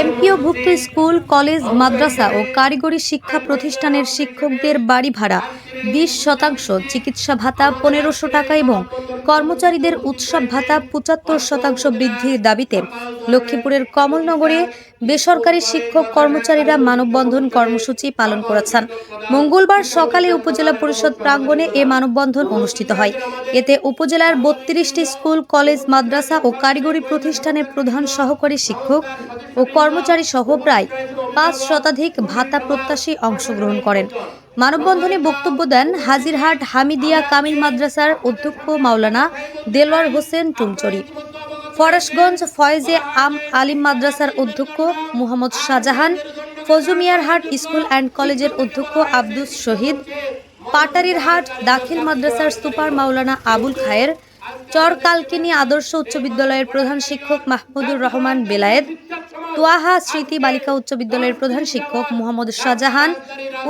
এমপিওভুক্ত school, college, মাদ্রাসা ও কারিগরি শিক্ষা প্রতিষ্ঠানের শিক্ষকদের বাড়ি ভাড়া বিশ শতাংশ, চিকিৎসা ভাতা পনেরোশো টাকা এবং কর্মচারীদের উৎসব ভাতা পঁচাত্তর শতাংশ বৃদ্ধির দাবিতে লক্ষ্মীপুরের কমলনগরে বেসরকারি শিক্ষক কর্মচারীরা মানববন্ধন কর্মসূচি পালন করেছেন। মঙ্গলবার সকালে উপজেলা পরিষদ প্রাঙ্গণে এ মানববন্ধন অনুষ্ঠিত হয়। এতে উপজেলার বত্রিশটি স্কুল, কলেজ, মাদ্রাসা ও কারিগরি প্রতিষ্ঠানের প্রধান সহকারী শিক্ষক ও কর্মচারী সহ প্রায় পাঁচ শতাধিক ভাতা প্রত্যাশী অংশগ্রহণ করেন। মানববন্ধনে বক্তব্য দেন হাজিরহাট হামিদিয়া কামিল মাদ্রাসার অধ্যক্ষ মাওলানা দেলোয়ার হোসেন টুমচরি ফরাসগঞ্জ ফয়েজে আম আলিম মাদ্রাসার অধ্যক্ষ মোহাম্মদ শাহজাহান, ফজুমিয়ারহাট স্কুল অ্যান্ড কলেজের অধ্যক্ষ আব্দুস শহীদ পাটারির হাট দাখিল মাদ্রাসার সুপার মাওলানা আবুল খায়ের চর চরকালকিনি আদর্শ উচ্চ বিদ্যালয়ের প্রধান শিক্ষক মাহমুদুর রহমান বেলায়েত তোয়াহা স্মৃতি বালিকা উচ্চ বিদ্যালয়ের প্রধান শিক্ষক মোহাম্মদ শাহজাহান,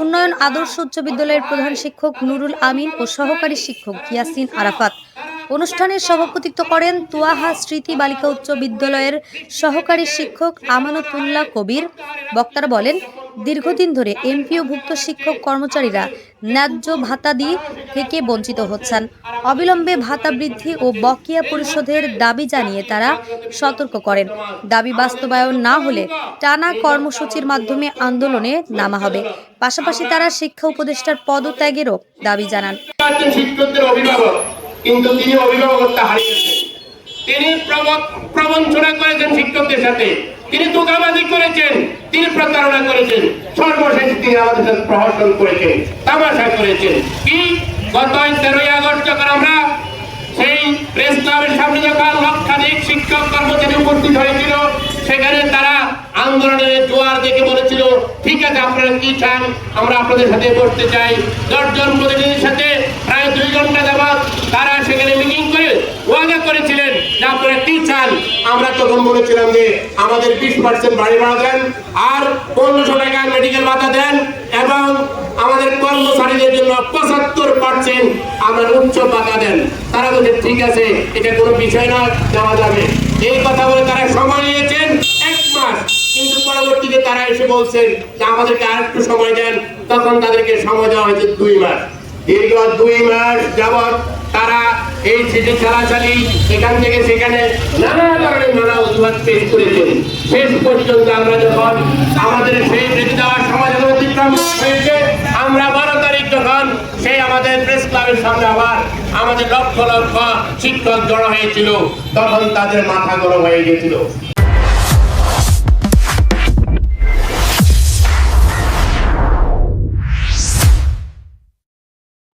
উন্নয়ন আদর্শ উচ্চ বিদ্যালয়ের প্রধান শিক্ষক নুরুল আমিন ও সহকারী শিক্ষক ইয়াসিন আরাফাত। অনুষ্ঠানের সভাপতিত্ব করেন তুয়াহা স্মৃতি বালিকা উচ্চ বিদ্যালয়ের সহকারী শিক্ষক আমানতুল্লাহ কবির। বক্তারা বলেন দীর্ঘদিন ধরে এমপিওভুক্ত শিক্ষক কর্মচারীরা ন্যায্য ভাতাদি থেকে বঞ্চিত হচ্ছেন। অবিলম্বে ভাতা বৃদ্ধি ও বকেয়া পরিশোধের দাবি জানিয়ে তারা সতর্ক করেন। দাবি বাস্তবায়ন না হলে টানা কর্মসূচির মাধ্যমে আন্দোলনে নামা হবে। পাশাপাশি তারা শিক্ষা উপদেষ্টার পদত্যাগেরও দাবি জানান। কিন্তু তিনি অভিভাবকত্ব হারিয়েছেন। তিনি প্রবঞ্চনা করেছেন শিক্ষকদের সাথে। তিনি তোকাবাজি করেছেন। তিনি প্রতারণা করেছেন, সর্বশেষ তিনি আমাদের প্রহসন করেছেন, তামাশা করেছেন। কি? গত তেরোই আগস্ট যখন আমরা সেই প্রেস ক্লাবের সামনে যখন লক্ষাধিক শিক্ষক কর্মচারী উপস্থিত হয়েছিল, সেখানে তারা আন্দোলনের জোয়ার দেখে বলেছিল, ঠিক আছে, আপনারা কি চান? আমরা আপনাদের সাথে বসতে চাই। দশজন প্রতিনিধির সাথে প্রায় দুই ঘণ্টা যাবৎ তারা সেখানে মিটিং করে ওয়াদা করেছিলেন যে আপনারা কি চান আমরা তখন বলেছিলাম যে আমাদের বিশ পার্সেন্ট বাড়ি ভাড়া দেন আর পনেরোশো টাকা মেডিকেল ভাতা দেন এবং আমাদের কর্মচারীদের জন্য পঁচাত্তর পার্সেন্ট আমরা উচ্চ ভাতা দেন। তারা বলছে, ঠিক আছে, এটা কোনো বিষয় না, দেওয়া যাবে। এই কথা বলে তারা সময় নিয়েছেন এক মাস। কিন্তু পরবর্তীতে তারা এসে বলছেন যে আমাদেরকে আর একটু সময় দেন। তখন তাদেরকে সময় দেওয়া হয়েছে দুই মাস। দীর্ঘ দুই মাস যাবৎ চিঠি চালাচালি এখান থেকে সেখানে নানা ধরনের নানা অজুহাত পেশ করেছেন শেষ পর্যন্ত আমরা যখন আমাদের সেই বেঁধে দেওয়ার সমাজের অতিক্রম হয়েছে, আমরা বারো তারিখ যখন সেই আমাদের প্রেস ক্লাবের সামনে আবার আমাদের লক্ষ লক্ষ শিক্ষক জড়ো হয়েছিল, তখন তাদের মাথা গরম হয়ে গেছিল।